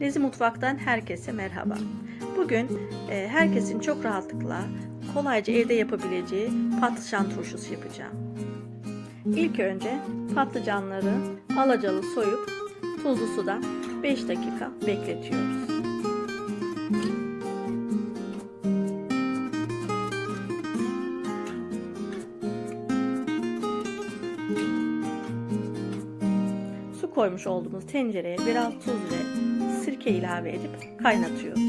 Lezi Mutfak'tan herkese merhaba. Bugün e, herkesin çok rahatlıkla kolayca evde yapabileceği patlıcan turşusu yapacağım. İlk önce patlıcanları alacalı soyup tuzlu suda 5 dakika bekletiyoruz. Koymuş olduğumuz tencereye biraz tuz ve sirke ilave edip kaynatıyoruz.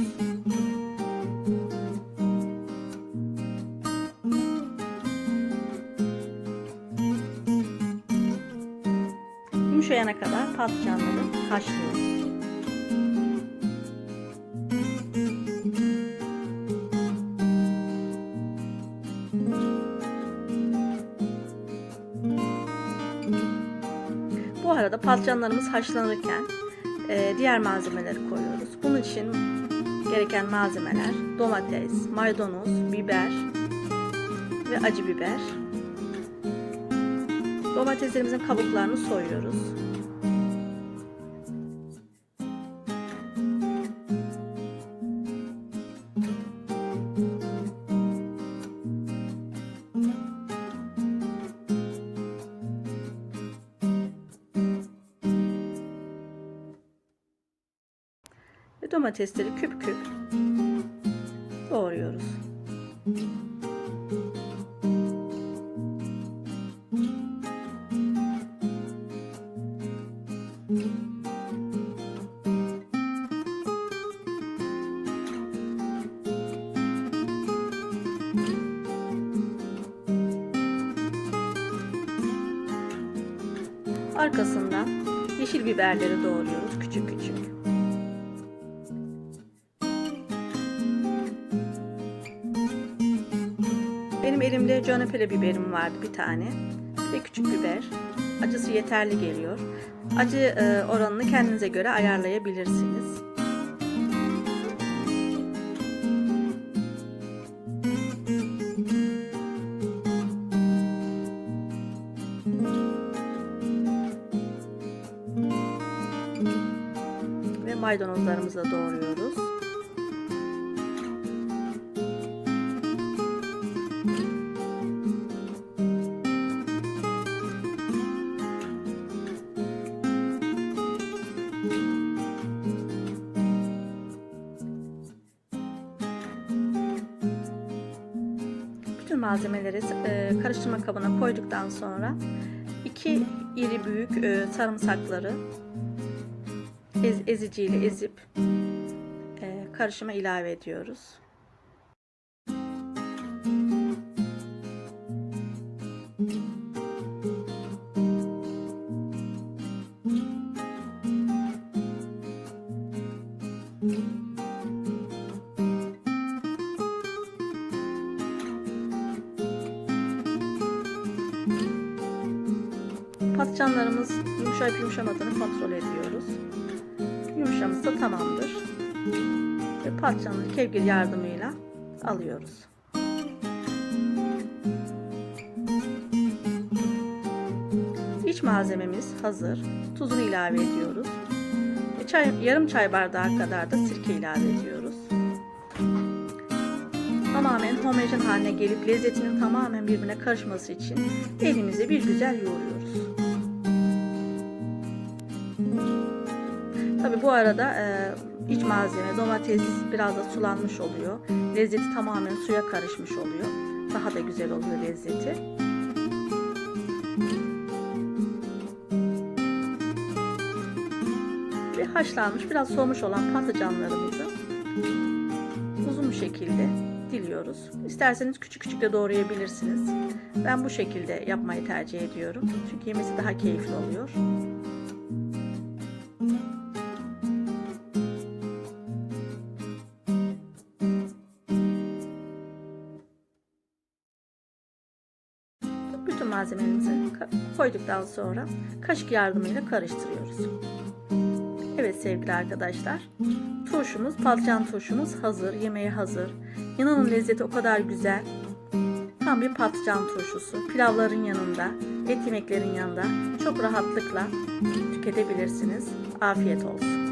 Yumuşayana kadar patlıcanları haşlıyoruz. Bu arada patlıcanlarımız haşlanırken e, diğer malzemeleri koyuyoruz. Bunun için gereken malzemeler domates, maydanoz, biber ve acı biber. Domateslerimizin kabuklarını soyuyoruz. Domatesleri küp küp doğruyoruz. Arkasından yeşil biberleri doğruyoruz küçük küçük. Benim elimde canapele biberim vardı bir tane. Bir de küçük biber. Acısı yeterli geliyor. Acı e, oranını kendinize göre ayarlayabilirsiniz. Ve maydanozlarımızı da doğruyoruz. Bütün malzemeleri e, karıştırma kabına koyduktan sonra iki iri büyük e, sarımsakları ez, eziciyle ezip e, karışıma ilave ediyoruz. Patlıcanlarımız yumuşayıp yumuşamadığını kontrol ediyoruz. Yumuşamışsa tamamdır. Ve patlıcanları kevgir yardımıyla alıyoruz. İç malzememiz hazır. Tuzunu ilave ediyoruz. Ve çay, yarım çay bardağı kadar da sirke ilave ediyoruz. Tamamen homojen haline gelip lezzetinin tamamen birbirine karışması için elimize bir güzel yoğuruyoruz. Tabi bu arada e, iç malzeme domates biraz da sulanmış oluyor. Lezzeti tamamen suya karışmış oluyor. Daha da güzel oluyor lezzeti. Ve haşlanmış biraz soğumuş olan patlıcanlarımızı uzun bir şekilde diliyoruz. İsterseniz küçük küçük de doğrayabilirsiniz. Ben bu şekilde yapmayı tercih ediyorum. Çünkü yemesi daha keyifli oluyor. Bütün malzemelerimizi koyduktan sonra kaşık yardımıyla karıştırıyoruz. Evet sevgili arkadaşlar, turşumuz, patlıcan turşumuz hazır, yemeğe hazır. İnanın lezzeti o kadar güzel. Tam bir patlıcan turşusu. Pilavların yanında, et yemeklerin yanında çok rahatlıkla tüketebilirsiniz. Afiyet olsun.